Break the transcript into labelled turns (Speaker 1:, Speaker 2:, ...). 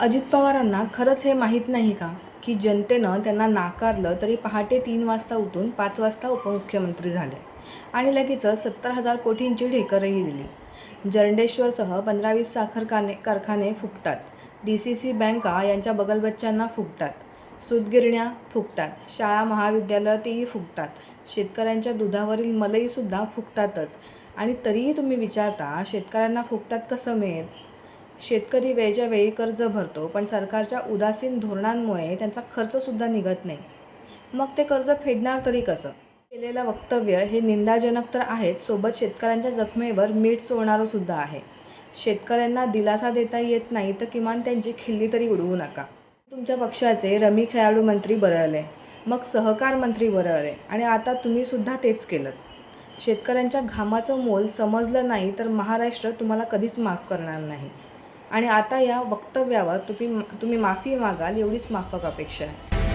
Speaker 1: अजित पवारांना खरंच हे माहीत नाही का? की जनतेनं त्यांना नाकारलं तरी पहाटे तीन वाजता उठून पाच वाजता उपमुख्यमंत्री झाले. आणि लगेचच सत्तर हजार कोटींची ढेकरही दिली. जरंडेश्वरसह पंधरा वीस साखर काने कारखाने फुकतात डी सी सी बँका यांच्या बगलबच्च्यांना फुकतात सूतगिरण्या फुकतात शाळा महाविद्यालय तेही फुकतात शेतकऱ्यांच्या दुधावरील मलईसुद्धा फुकतातच आणि तरीही तुम्ही विचारता शेतकऱ्यांना फुकटात कसं मिळेल? शेतकरी वेळच्या वेळी कर्ज भरतो पण सरकारच्या उदासीन धोरणांमुळे त्यांचा खर्चसुद्धा निघत नाही. मग ते कर्ज फेडणार तरी कसं? केलेलं वक्तव्य हे निंदाजनक तर आहेच सोबत शेतकऱ्यांच्या जखमेवर मीठ चोळणारं सुद्धा आहे. शेतकऱ्यांना दिलासा देता येत नाही तर किमान त्यांची खिल्ली तरी उडवू नका. तुमच्या पक्षाचे रमी खेळाडू मंत्री बरळले मग सहकार मंत्री बरळले आणि आता तुम्हीसुद्धा तेच केलं शेतकऱ्यांच्या घामाचं मोल समजलं नाही तर महाराष्ट्र तुम्हाला कधीच माफ करणार नाही. आणि आता या वक्तव्यावर तुम्ही तुम्ही माफी मागाल एवढीच माफक अपेक्षा आहे.